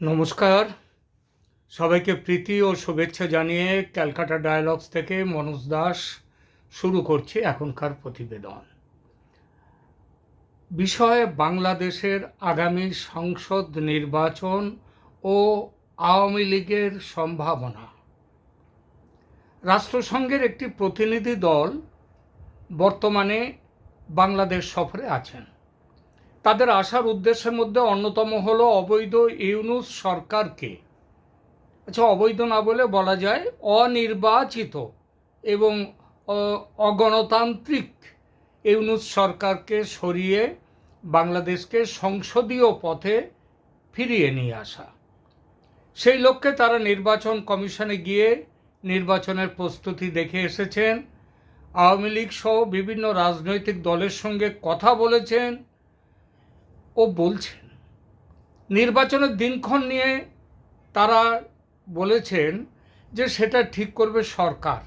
নমস্কার। সবাইকে প্রীতি ও শুভেচ্ছা জানিয়ে ক্যালকাটা ডায়ালগস থেকে মনোজ দাস শুরু করছি এখনকার প্রতিবেদন। বিষয় বাংলাদেশের আগামী সংসদ নির্বাচন ও আওয়ামী লীগের সম্ভাবনা। রাষ্ট্রসংঘের একটি প্রতিনিধি দল বর্তমানে বাংলাদেশ সফরে আছেন। তাদের আসার উদ্দেশ্যের মধ্যে অন্যতম হলো অবৈধ ইউনুস সরকারকে। আচ্ছা অবৈধ না বলে বলা যায় অনির্বাচিত এবং অগণতান্ত্রিক ইউনুস সরকারকে সরিয়ে বাংলাদেশকে সংসদীয় পথে ফিরিয়ে নিয়ে আসা। সেই লক্ষ্যে তারা নির্বাচন কমিশনে গিয়ে নির্বাচনের প্রস্তুতি দেখে এসেছেন। আওয়ামী লীগ সহ বিভিন্ন রাজনৈতিক দলের সঙ্গে কথা বলেছেন। ও বলছেন। নির্বাচনের দিনক্ষণ নিয়ে তারা বলেছেন যে সেটা ঠিক করবে সরকার।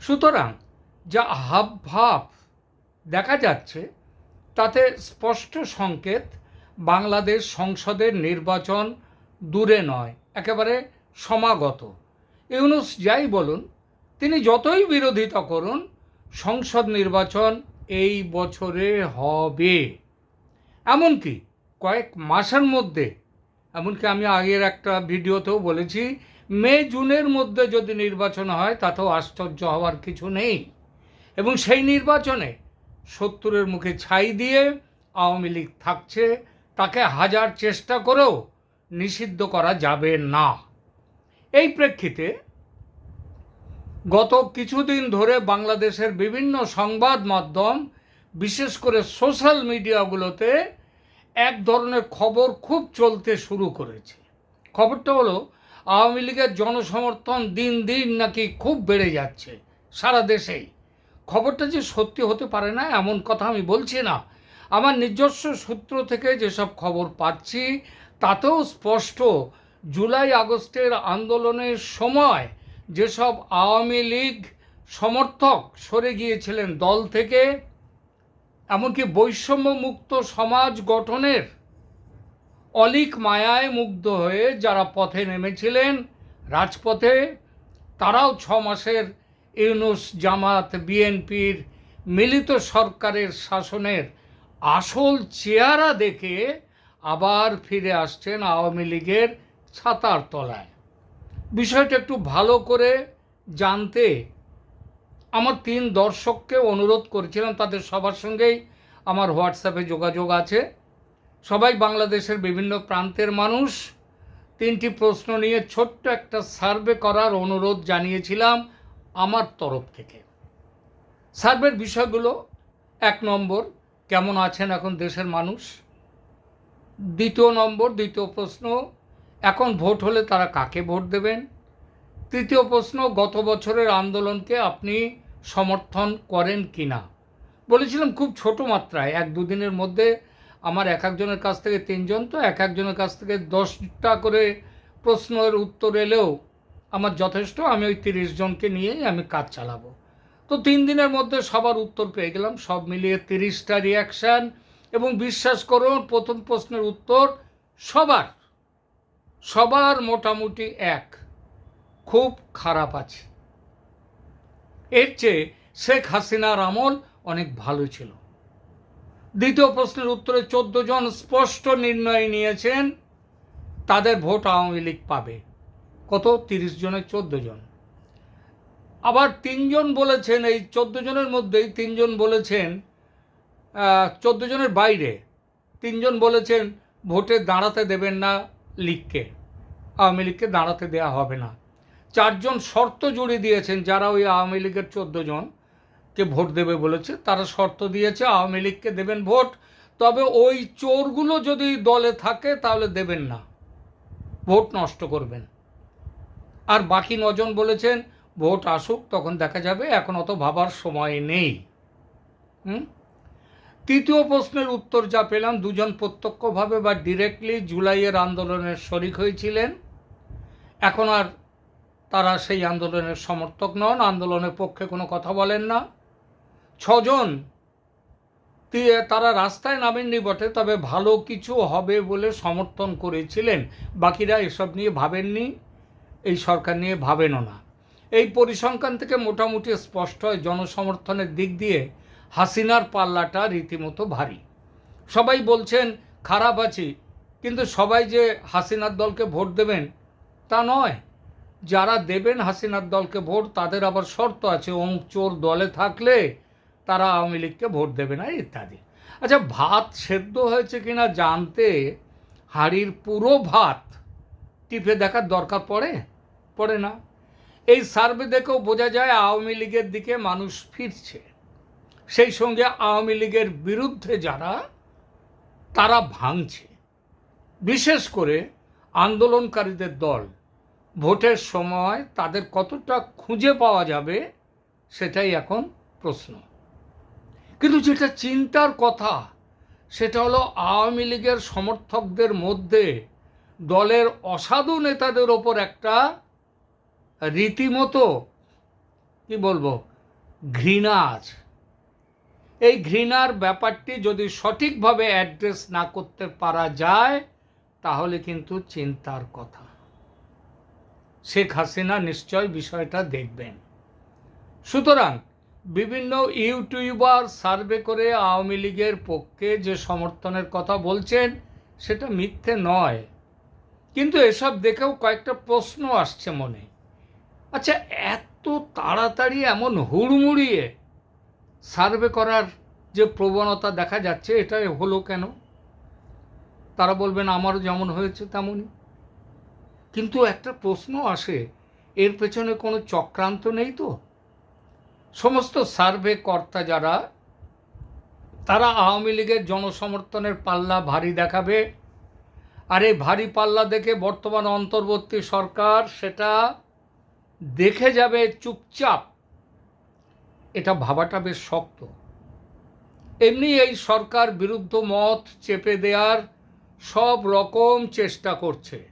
সুতরাং যা হাব ভাব দেখা যাচ্ছে, তাতে স্পষ্ট সংকেত বাংলাদেশ সংসদের নির্বাচন দূরে নয়, একেবারে সমাগত। ইউনুস যাই বলুন, তিনি যতই বিরোধিতা করুন, সংসদ নির্বাচন এই বছরে হবে। এমনকি কয়েক মাসের মধ্যে, এমনকি আমি আগের একটা ভিডিওতেও বলেছি, মে, জুনের মধ্যে যদি নির্বাচন হয়, তাতেও আশ্চর্য হওয়ার কিছু নেই। এবং সেই নির্বাচনে সত্তরের মুখে ছাই দিয়ে আওয়ামী লীগ থাকছে, তাকে হাজার চেষ্টা করেও নিষিদ্ধ করা যাবে না। এই প্রেক্ষিতে গত কিছুদিন ধরে বাংলাদেশের বিভিন্ন সংবাদ মাধ্যম বিশেষ করে সোশ্যাল মিডিয়াগুলোতে এক ধরনের খবর খুব চলতে শুরু করেছে। খবরটা হলো, আওয়ামী লীগের জনসমর্থন দিন দিন নাকি খুব বেড়ে যাচ্ছে সারা দেশেই। খবরটা যে সত্যি হতে পারে না, এমন কথা আমি বলছি না। আমার নিজস্ব সূত্র থেকে যেসব খবর পাচ্ছি, তাতেও স্পষ্ট জুলাই আগস্টের আন্দোলনের সময় যেসব আওয়ামী লীগ সমর্থক সরে গিয়েছিলেন দল থেকে এমনকি বৈষম্য মুক্ত সমাজ গঠনের অলিক মায়ায় মুগ্ধ হয়ে যারা পথে নেমেছিলেন রাজপথে, তারাও ছ মাসের ইউনুস জামাত বিএনপির মিলিত সরকারের শাসনের আসল চেহারা দেখে আবার ফিরে আসছেন আওয়ামী লীগের ছাতার তলায়। বিষয়টা একটু ভালো করে জানতে আমার তিন দর্শককে অনুরোধ করেছিলাম, তাদের সবার সঙ্গেই আমার হোয়াটসঅ্যাপে যোগাযোগ আছে। সবাই বাংলাদেশের বিভিন্ন প্রান্তের মানুষ, তিনটি প্রশ্ন নিয়ে ছোট্ট একটা সার্ভে করার অনুরোধ জানিয়েছিলাম আমার তরফ থেকে। সার্ভের বিষয়গুলো, এক নম্বর, কেমন আছেন এখন দেশের মানুষ? দ্বিতীয় নম্বর, দ্বিতীয় প্রশ্ন, এখন ভোট হলে তারা কাকে ভোট দেবেন? তৃতীয় প্রশ্ন, গত বছরের আন্দোলনকে আপনি সমর্থন করেন কি না বলেছিলাম খুব ছোট মাত্রায়, এক দুদিনের মধ্যে আমার এক একজনের কাছ থেকে তিনজন, তো এক একজনের কাছ থেকে দশটা করে প্রশ্নের উত্তর এলেও আমার যথেষ্ট, আমি ওই তিরিশ জনকে নিয়েই আমি কাজ চালাবো। তো তিন দিনের মধ্যে সবার উত্তর পেয়ে গেলাম, সব মিলিয়ে তিরিশটা রিয়াকশান এবং বিশ্বাস করুন, প্রথম প্রশ্নের উত্তর সবার সবার মোটামুটি এক। খুব খারাপ আছে। এর চেয়ে শেখ হাসিনার আমল অনেক ভালো ছিল। দ্বিতীয় প্রশ্নের উত্তরে চোদ্দ জন স্পষ্ট নির্ণয় নিয়েছেন, তাদের ভোট আওয়ামী লীগ পাবে। কত? তিরিশ জনের চোদ্দ জন। আবার তিনজন বলেছেন, এই চোদ্দ জনের মধ্যেই তিনজন বলেছেন চোদ্দ জনের বাইরে তিনজন বলেছেন, ভোটে দাঁড়াতে দেবেন না লীগকে। আওয়ামী লীগকে দাঁড়াতে দেওয়া হবে না। চারজন শর্ত জুড়ে দিয়েছেন, যারা ওই আওয়ামী লীগের চোদ্দ জনকে ভোট দেবে বলেছে, তারা শর্ত দিয়েছে আওয়ামী লীগকে দেবেন ভোট। তবে ওই চোরগুলো যদি দলে থাকে, তাহলে দেবেন না। ভোট নষ্ট করবেন। আর বাকি নজন বলেছেন, ভোট আসুক, তখন দেখা যাবে, এখন অত ভাবার সময় নেই। হুম? তৃতীয় প্রশ্নের উত্তর যা পেলাম, দুজন প্রত্যক্ষভাবে বা ডিরেক্টলি জুলাইয়ের আন্দোলনের শরিক হয়েছিলেন। এখন আর তারা সেই আন্দোলনের সমর্থক নন, আন্দোলনের পক্ষে কোনো কথা বলেন না। ছজন তি- তারা রাস্তায় নামেননি বটে, তবে ভালো কিছু হবে বলে সমর্থন করেছিলেন। বাকিরা এসব নিয়ে ভাবেননি, এই সরকার নিয়ে ভাবেনও না। এই পরিসংখ্যান থেকে মোটামুটি স্পষ্ট হয়, জনসমর্থনের দিক দিয়ে হাসিনার পাল্লাটা রীতিমতো ভারী। সবাই বলছেন, খারাপ আছি। কিন্তু সবাই যে হাসিনার দলকে ভোট দেবেন তা নয়। যারা দেবেন হাসিনার দলকে ভোট, তাদের আবার শর্ত আছে অমুক চোর দলে থাকলে তারা আওয়ামী লীগকে ভোট দেবে না, ইত্যাদি। আচ্ছা ভাত সেদ্ধ হয়েছে কিনা জানতে হাড়ির পুরো ভাত টিপে দেখার দরকার পড়ে? পড়ে না। এই সার্ভে দেখেও বোঝা যায় আওয়ামী লীগের দিকে মানুষ ফিরছে। সেই সঙ্গে আওয়ামী লীগের বিরুদ্ধে যারা, তারা ভাঙছে। বিশেষ করে আন্দোলনকারীদের দল। ভোটের সময় তাদের কতটা খুঁজে পাওয়া যাবে সেটাই এখন প্রশ্ন। কিন্তু যেটা চিন্তার কথা, সেটা হলো আওয়ামী লীগের সমর্থকদের মধ্যে দলের অসাধু নেতাদের ওপর একটা রীতিমতো, কি বলব, ঘৃণা আছে। এই ঘৃণার ব্যাপারটি যদি সঠিকভাবে অ্যাড্রেস না করতে পারা যায়, তাহলে কিন্তু চিন্তার কথা। শেখ হাসিনা নিশ্চয় বিষয়টা দেখবেন। সুতরাং বিভিন্ন ইউটিউবার সার্ভে করে আওয়ামী লীগের পক্ষে যে সমর্থনের কথা বলছেন, সেটা মিথ্যে নয়। কিন্তু এসব দেখেও কয়েকটা প্রশ্ন আসছে মনে। আচ্ছা এত তাড়াতাড়ি এমন হুড়মুড়িয়ে সার্ভে করার যে প্রবণতা দেখা যাচ্ছে এটা হলো কেন? তারা বলবেন, আমারও যেমন হয়েছে তেমনই। কিন্তু একটা প্রশ্ন আসে, এর পেছনে কোনো চক্রান্ত নেই তো? সমস্ত সার্ভে কর্তা যারা, তারা আওয়ামী লীগের জনসমর্থনের পাল্লা ভারী দেখাবে। আর এই ভারী পাল্লা দেখে বর্তমান অন্তর্বর্তী সরকার সেটা দেখে যাবে চুপচাপ। এটা ভাবাটা বেশ শক্ত। এমনি এই সরকার বিরুদ্ধ মত চেপে দেওয়ার সব রকম চেষ্টা করছে।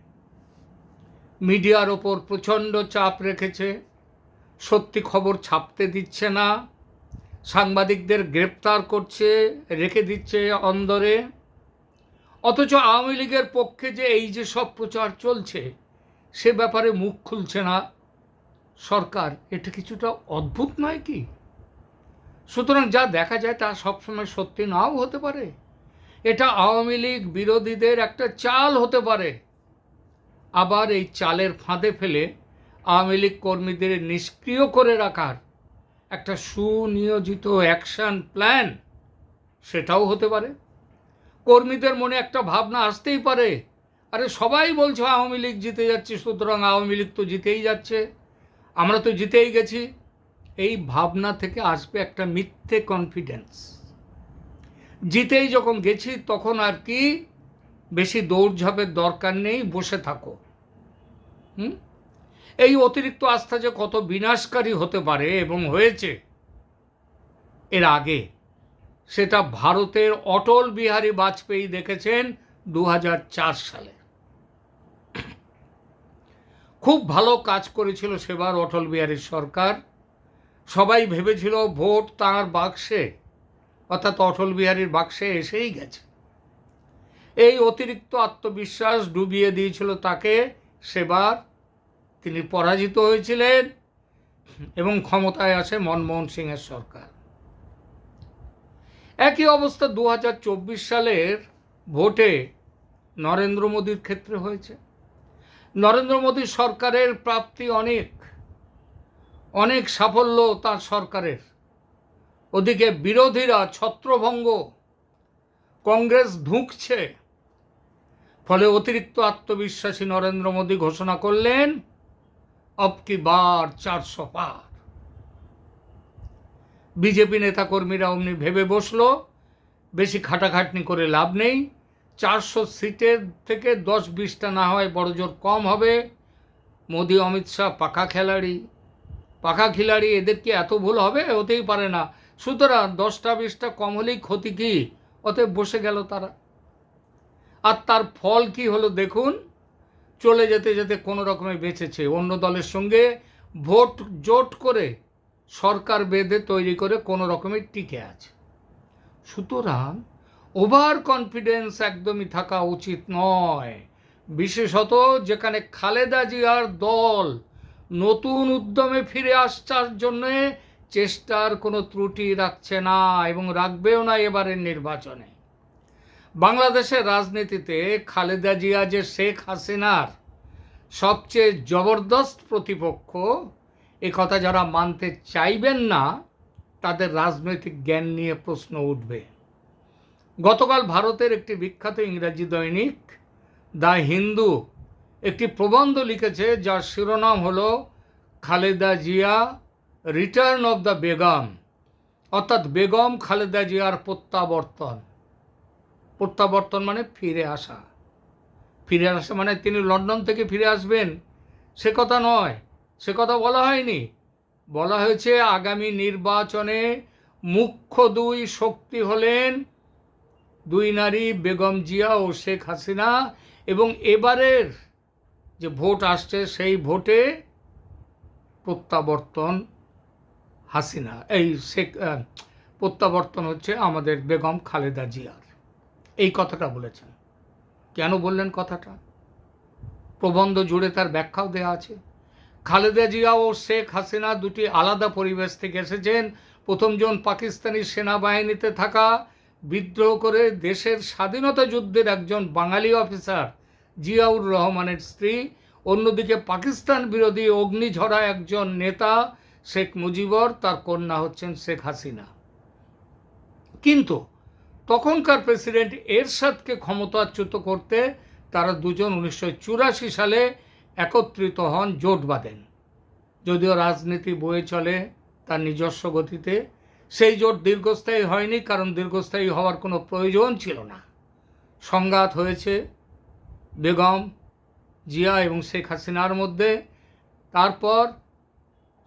মিডিয়ার ওপর প্রচণ্ড চাপ রেখেছে। সত্যি খবর ছাপতে দিচ্ছে না। সাংবাদিকদের গ্রেপ্তার করছে, রেখে দিচ্ছে অন্দরে। অথচ আওয়ামী লীগের পক্ষে যে এই যে সব প্রচার চলছে, সে ব্যাপারে মুখ খুলছে না। সরকার, এটা কিছুটা অদ্ভুত নয় কি? সুতরাং যা দেখা যায় তা সবসময় সত্যি নাও হতে পারে। এটা আওয়ামী লীগ বিরোধীদের একটা চাল হতে পারে। আবার এই চালের ফাঁদে ফেলে আওয়ামী লীগ কর্মীদের নিষ্ক্রিয় করে রাখার একটা সুনিয়োজিত অ্যাকশন প্ল্যান সেটাও হতে পারে। কর্মীদের মনে একটা ভাবনা আসতেই পারে। আরে সবাই বলছে আওয়ামী লীগ জিতে যাচ্ছে, সুতরাং আওয়ামী লীগ তো জিতেই যাচ্ছে। আমরা তো জিতেই গেছি। এই ভাবনা থেকে আসবে একটা মিথ্যে কনফিডেন্স জিতেই যখন গেছি তখন আর কি বেশি দৌড়ঝাঁপের দরকার নেই, বসে থাকো। হুম? এই অতিরিক্ত আস্থা যে কত বিনাশকারী হতে পারে এবং হয়েছে, এর আগে সেটা ভারতের অটল বিহারী বাজপেয়ী দেখেছেন দু হাজার চার সালে। খুব ভালো কাজ করেছিল সেবার অটল বিহারীর সরকার। সবাই ভেবেছিল ভোট তাঁর বাক্সে, অর্থাৎ অটল বিহারীর বাক্সে এসেই গেছে। এই অতিরিক্ত আত্মবিশ্বাস ডুবিয়ে দিয়েছিল তাকে, সেবার তিনি পরাজিত হয়েছিলেন এবং ক্ষমতায় আসে মনমোহন সিংয়ের সরকার। একই অবস্থা দু হাজার চব্বিশ সালের ভোটে নরেন্দ্র মোদীর ক্ষেত্রে হয়েছে। নরেন্দ্র মোদী সরকারের প্রাপ্তি অনেক অনেক সাফল্য তার সরকারের। ওদিকে বিরোধীরা ছত্রভঙ্গ, কংগ্রেস ঢুকছে ফলে অতিরিক্ত আত্মবিশ্বাসী নরেন্দ্র মোদী ঘোষণা করলেন, অব কি বার চারশো পার। বিজেপি নেতাকর্মীরা অমনি ভেবে বসল, বেশি খাটাখাটনি করে লাভ নেই, চারশো সিটের থেকে দশ বিশটা না হয় বড় জোর কম হবে। মোদি, অমিত শাহ পাকা খেলাড়ি। পাকা খিলাড়ি এদের কি এত ভুল হবে? হতেই পারে না। সুতরাং দশটা বিশটা কম হলেই ক্ষতি কি? অতএব বসে গেল তারা। আর তার ফল কি হলো দেখুন। চলে যেতে যেতে কোনো রকমে বেঁচেছে। অন্য দলের সঙ্গে ভোট জোট করে সরকার বেঁধে তৈরি করে কোনো রকমের টিকে আছে। সুতরাং ওভার কনফিডেন্স একদমই থাকা উচিত নয়। বিশেষত যেখানে খালেদা জিয়ার দল নতুন উদ্যমে ফিরে আসার জন্যে চেষ্টার কোনো ত্রুটি রাখছে না এবং রাখবেও না এবারের নির্বাচনে। বাংলাদেশের রাজনীতিতে খালেদা জিয়া যে শেখ হাসিনার সবচেয়ে জবরদস্ত প্রতিপক্ষ, এ কথা যারা মানতে চাইবেন না, তাদের রাজনৈতিক জ্ঞান নিয়ে প্রশ্ন উঠবে। গতকাল ভারতের একটি বিখ্যাত ইংরাজি দৈনিক, দ্য হিন্দু, একটি প্রবন্ধ লিখেছে যার শিরোনাম হলো, Khaleda Zia, return of the Begum. অর্থাৎ বেগম খালেদা জিয়ার প্রত্যাবর্তন। প্রত্যাবর্তন মানে ফিরে আসা। ফিরে আসা মানে তিনি লন্ডন থেকে ফিরে আসবেন। সে কথা নয়। সে কথা বলা হয়নি। বলা হয়েছে, আগামী নির্বাচনে মুখ্য দুই শক্তি হলেন দুই নারী, বেগম জিয়া ও শেখ হাসিনা। এবং এবারের যে ভোট আসছে, সেই ভোটে প্রত্যাবর্তন হাসিনা। এই শেখ প্রত্যাবর্তন হচ্ছে আমাদের বেগম খালেদা জিয়ার। এই কথাটা বলেছেন। কেন বললেন কথাটা? প্রবন্ধ জুড়ে তার ব্যাখ্যাও দেওয়া আছে। খালেদা জিয়া ও শেখ হাসিনা দুটি আলাদা পরিবেশ থেকে এসেছেন। প্রথমজন পাকিস্তানি সেনাবাহিনীতে থাকা, বিদ্রোহ করে দেশের স্বাধীনতা যুদ্ধের একজন বাঙালি অফিসার জিয়াউর রহমানের স্ত্রী, অন্যদিকে পাকিস্তান বিরোধী অগ্নিঝরা একজন নেতা শেখ মুজিবর, তার কন্যা হচ্ছেন শেখ হাসিনা। কিন্তু তখনকার প্রেসিডেন্ট এরশাদকে ক্ষমতাচ্যুত করতে তারা দুজন উনিশশো চুরাশি সালে একত্রিত হন জোট বাঁধেন। যদিও রাজনীতি বয়ে চলে তার নিজস্ব গতিতে, সেই জোট দীর্ঘস্থায়ী হয়নি কারণ দীর্ঘস্থায়ী হওয়ার কোনো প্রয়োজন ছিল না। সংঘাত হয়েছে, বেগম, জিয়া এবং শেখ হাসিনার মধ্যে। তারপর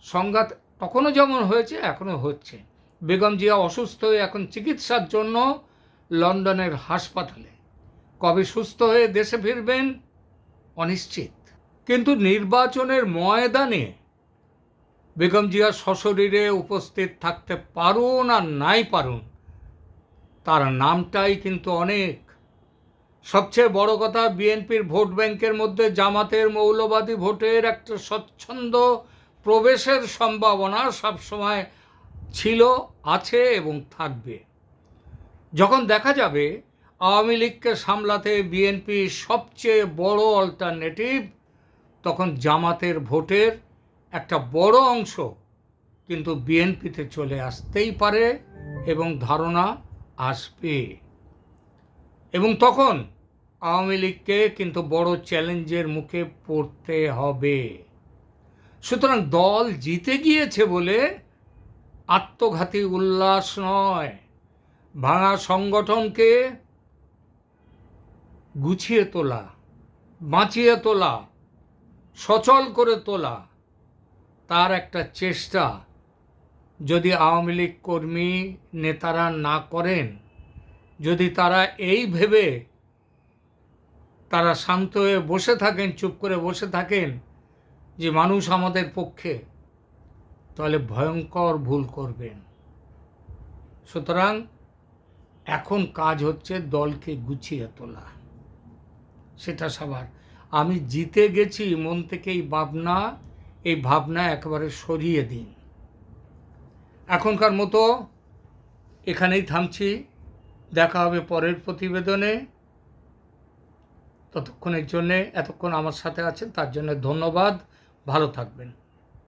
সংঘাত তখনও যেমন হয়েছে, এখনও হচ্ছে। বেগম জিয়া অসুস্থ হয়ে এখন চিকিৎসার জন্য লন্ডনের হাসপাতালে। কবে সুস্থ হয়ে দেশে ফিরবেন অনিশ্চিত। কিন্তু নির্বাচনের ময়দানে বেগম জিয়া সশরীরে উপস্থিত থাকতে পারুন আর নাই পারুন, তার নামটাই কিন্তু অনেক। সবচেয়ে বড় কথা, বিএনপির ভোট ব্যাংকের মধ্যে জামাতের মৌলবাদী ভোটের একটা স্বচ্ছন্দ প্রবেশের সম্ভাবনা সবসময় ছিল, আছে এবং থাকবে। যখন দেখা যাবে, আওয়ামী লীগকে সামলাতে বিএনপি সবচেয়ে বড় অল্টারনেটিভ তখন জামাতের ভোটের একটা বড় অংশ কিন্তু বিএনপিতে চলে আসতেই পারে এবং ধারণা আসবে। এবং তখন আওয়ামী লীগকে কিন্তু বড় চ্যালেঞ্জের মুখে পড়তে হবে। সুতরাং দল জিতে গিয়েছে বলে আত্মঘাতী উল্লাস নয়। ভাঙা সংগঠনকে গুছিয়ে তোলা, বাঁচিয়ে তোলা, সচল করে তোলা, তার একটা চেষ্টা যদি আওয়ামী লীগ কর্মী নেতারা না করেন, যদি তারা এই ভেবে তারা শান্ত হয়ে বসে থাকেন, চুপ করে বসে থাকেন যে মানুষ আমাদের পক্ষে, তাহলে ভয়ঙ্কর ভুল করবেন। সুতরাং এখন কাজ হচ্ছে দলকে গুছিয়ে তোলা। সেটা সবার। আমি জিতে গেছি, মন থেকে এই ভাবনা এই ভাবনা একেবারে সরিয়ে দিন। এখনকার মতো এখানেই থামছি। দেখা হবে পরের প্রতিবেদনে। ততক্ষণের জন্যে, এতক্ষণ আমার সাথে আছেন, তার জন্য ধন্যবাদ। ভালো থাকবেন।